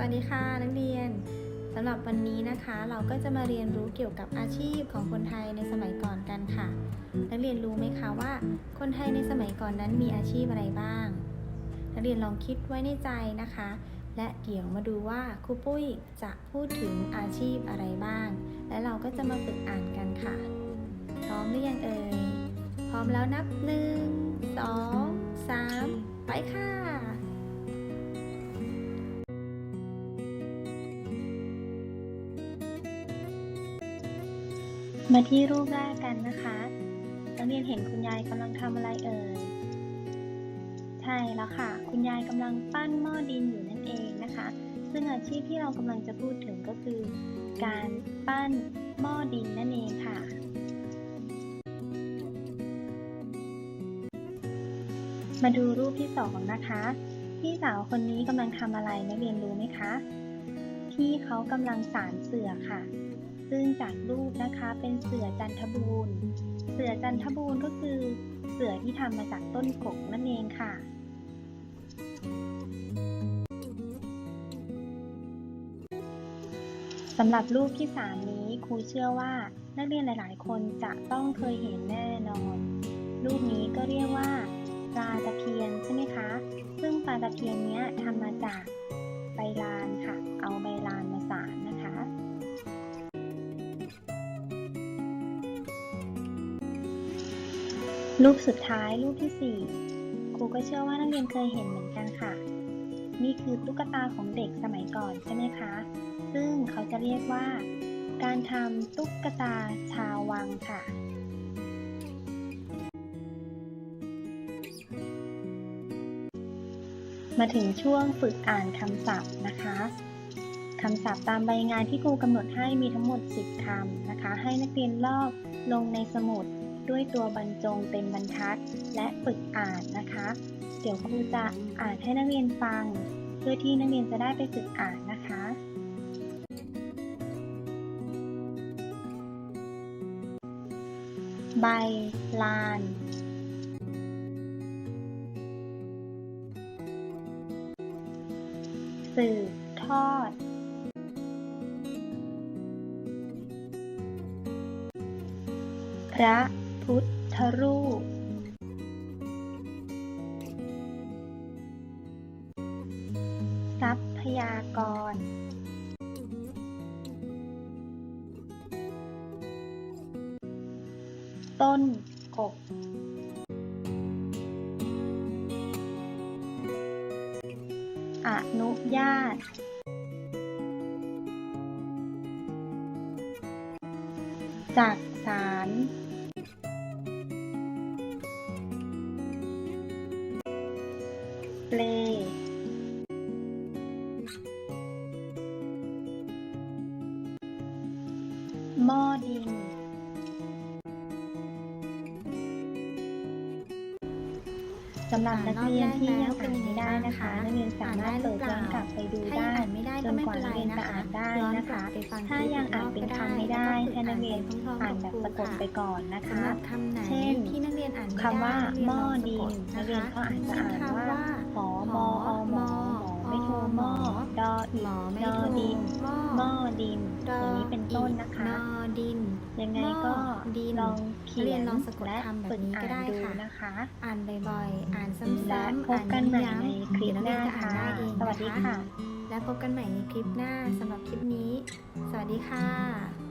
วัสดีค่ะนักเรียนสำหรับวันนี้นะคะ เราก็จะมาเรียนรู้เกี่ยวกับอาชีพของคนไทยในสมัยก่อนกันค่ะ นักเรียนรู้ไหมคะว่า คนไทยในสมัยก่อนนั้นมีอาชีพอะไรบ้าง นักเรียนลองคิดไว้ในใจนะคะ และเดี๋ยวมาดูว่าครูปุ้ยจะพูดถึงอาชีพอะไรบ้าง และเราก็จะมาฝึกอ่านกันค่ะ พร้อมหรือยังเอ่ยพร้อมแล้วนับหนึ่งสองสามไปค่ะ มาที่รูปแรกกันนะคะนักเรียนเห็นคุณยายกำลังทำอะไรเอ่ย ใช่แล้วค่ะ คุณยายกำลังปั้นหม้อดินอยู่นั่นเองนะคะ ซึ่งอาชีพที่เรากำลังจะพูดถึงก็คือ การปั้นหม้อดินนั่นเองค่ะ มาดูรูปที่สองนะคะ พี่สาวคนนี้กำลังทำอะไรนักเรียนรู้ไหมคะ พี่เขากำลังสารเสือค่ะ ซึ่งจากรูปนะคะเป็นเสือจันทบูรณ์ เสือจันทบูรณ์ก็คือ เสือที่ทำมาจากต้นกกนั่นเองค่ะสำหรับรูปที่ 3 นี้ครูเชื่อว่านักเรียนหลาย ๆ คนจะต้องเคยเห็นแน่นอน รูปนี้ก็เรียกว่าปลาตะเพียนใช่ไหมคะ ซึ่งปลาตะเพียนเนี้ยทำมาจากใบลาน รูปสุดท้ายรูปที่ 4 ครูก็เชื่อว่านักเรียนเคยเห็นเหมือนกันค่ะ นี่คือตุ๊กตาของเด็กสมัยก่อนใช่ไหมคะ ซึ่งเขาจะเรียกว่า การทำตุ๊กตาชาววังค่ะมาถึงช่วงฝึกอ่านคำศัพท์นะคะ คำศัพท์ตามใบงานที่ครูกำหนดให้มีทั้งหมด 10คำนะคะ ให้นักเรียนลอกลงในสมุด ด้วยตัวบรรจงเป็นบรรทัด และฝึกอ่านนะคะ เดี๋ยวครูจะอ่านให้นักเรียนฟัง เพื่อที่นักเรียนจะได้ไปฝึกอ่านนะคะใบลาน สืบทอด พระ พุทธรูป ทรัพยากร ต้นกกอนุญาต จากสาร เปลหม้อดิน สำหรับนักเรียนที่ยังอ่านไม่ได้นะคะนักเรียนสามารถเปิดย้อนกลับไปดูถ้ายังได้อ่านไม่ได้จก็นไม่กว่าเป็นนัไรกเรียนนะจะคะอ่านได้ย้อนนะกลัคะบไปฟังถ้ายังอ่านเป็นคำไม่ได้ก็ให้นักเรียนฝึกอ่านแบบสะกดไปก่อนนะสำคะหรับคำไหนเช่นที่นักเรียนอ่านไม่ได้คำว่านักเรียนหม้อลงดิสะกนดนักเรียนก็อาจจะอ่านคำว่าว่าหอมออหมอ หมอไม่ดอโทรดินหม้อหม้อดินดอย่างนี้เป็นต้นนะคะ นอดิน ยังไงก็หม้อดินลองเขีนักเรียยนนลองสะกดและคำแบบฝึกนี้ก็อ่านได้ดูค่ะ นะคะ อ่านบ่อยๆ อ่านซ้และำๆพบกันใหม่อ่าในคลิปหน้าเดี๋ยวนักเรียนจะอ่านค่ะ ได้เองสวัสดีนค่ะ และพบกันใหม่ในคลิปหน้าสำหรับคลิปนี้ สวัสดีค่ะ